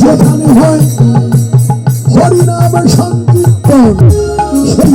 যেখানে হয় হরিনাম সংকীর্তন সেই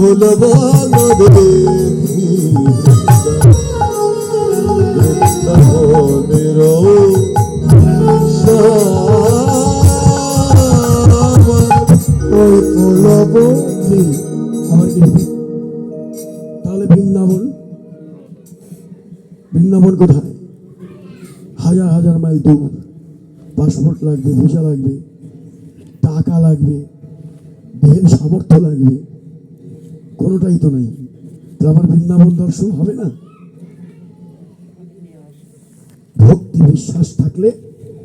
আমার কি তাহলে বৃন্দাবন বৃন্দাবন কোথায়? হাজার হাজার মাইল দূর। পাসপোর্ট লাগবে, ভিসা লাগবে, টাকা লাগবে, দেহের সামর্থ্য লাগবে। কোনোটাই তো নাই। তো আমার বৃন্দাবন দর্শন হবে না? ভক্তি বিশ্বাস থাকলে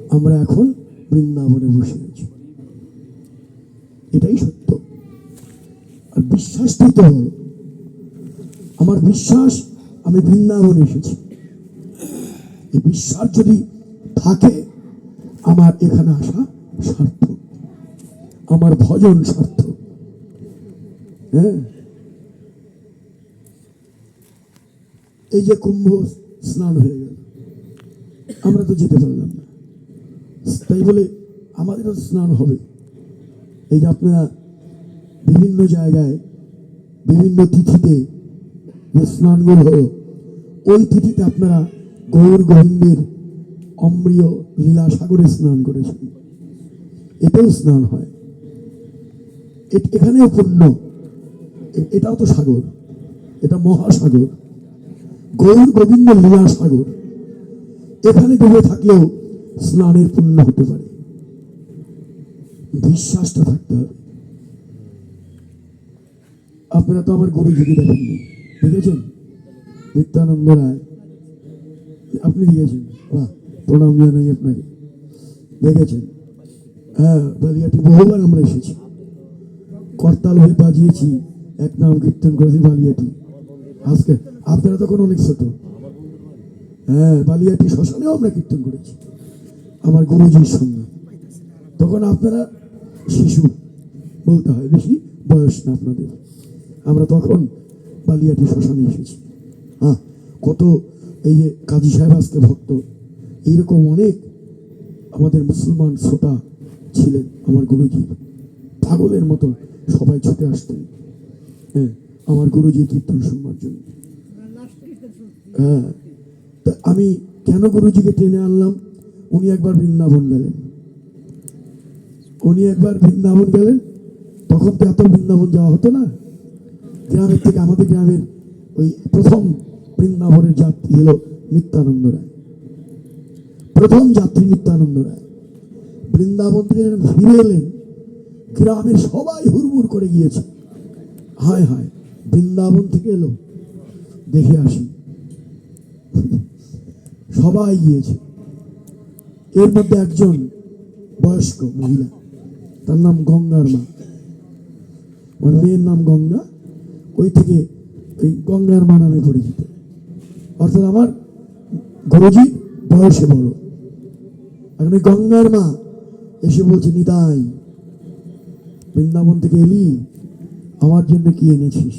আমরা এখন বৃন্দাবনে বসে আছি। এটাই সত্য। আর বিশ্বাস দিতে হলো আমার বিশ্বাস, আমি বৃন্দাবনে এসেছি। এই বিশ্বাস যদি থাকে, আমার এখানে আসা সার্থক। আমার ভজন সার্থক। হ্যাঁ? এই যে কুম্ভ স্নান হয়ে গেল। আমরা তো যেতে পারলাম না। তাই বলে আমাদেরও স্নান হবে। এই যে আপনারা বিভিন্ন জায়গায়, বিভিন্ন তিথিতে যে স্নানগুলো হলো, ওই তিথিতে আপনারা গৌর গোবিন্দের অমৃয় লীলা সাগরে স্নান করেছেন। এতেও স্নান হয়। এখানেও পুণ্য। এটাও তো সাগর। এটা মহাসাগর। গৌর গোবিন্দ লীলা সাগর এখানে ডুবে থাকলেও স্নানের পুণ্য হতে পারে। বিশ্বাসটা থাকতে হবে। আপনারা তো আমার গুরুজিকে দেখেননি। দেখেছেন? নিত্যানন্দ রায়। আপনি দিয়েছেন। বাহ, প্রণাম জানাই আপনাকে। দেখেছেন? হ্যাঁ বালিয়াটি বহুবার আমরা এসেছি। করতাল হয়ে বাজিয়েছি। এক নাম কীর্তন করেছি বালিয়াটি। আজকে আপনারা তখন অনেক ছোট। হ্যাঁ বালিয়াটি শ্মশানেও আমরা কীর্তন করেছি। আমার গুরুজির সঙ্গে। তখন আপনারা শিশু বলতে হয়, বেশি বয়স না আপনাদের। আমরা তখন বালিয়াটি শ্মশানে এসেছি। হ্যাঁ কত এই যে কাজী সাহেব আজকে ভক্ত, এইরকম অনেক আমাদের মুসলমান শ্রোতা ছিলেন আমার গুরুজি। পাগলের মতো সবাই ছুটে আসতেন। হ্যাঁ আমার গুরুজি কীর্তন শুনবার জন্য। হ্যাঁ তা আমি কেন গুরুজিকে টেনে আনলাম? উনি একবার বৃন্দাবন গেলেন। উনি একবার বৃন্দাবন গেলেন, তখন তো এত বৃন্দাবন যাওয়া হতো না। গ্রামের থেকে আমাদের গ্রামের ওই প্রথম বৃন্দাবনের যাত্রী হলো নিত্যানন্দ রায়। প্রথম যাত্রী নিত্যানন্দ রায়। বৃন্দাবন থেকে ফিরে এলেন, গ্রামের সবাই হুড়মুড় করে গিয়েছে। হায় হায়। বৃন্দাবন থেকে এলো। দেখে আসি সবাই গিয়েছে। এর মধ্যে একজন বয়স্ক মহিলা, তার নাম গঙ্গার মা। ওর মেয়ের নাম গঙ্গা। ওই থেকে এই গঙ্গার মা নামে পরিচিত। অর্থাৎ আমার গুরুজি বয়সে বড়। এখন ওই গঙ্গার মা এসে বলছে, নিতাই, বৃন্দাবন থেকে এলি? আমার জন্য কি এনেছিস?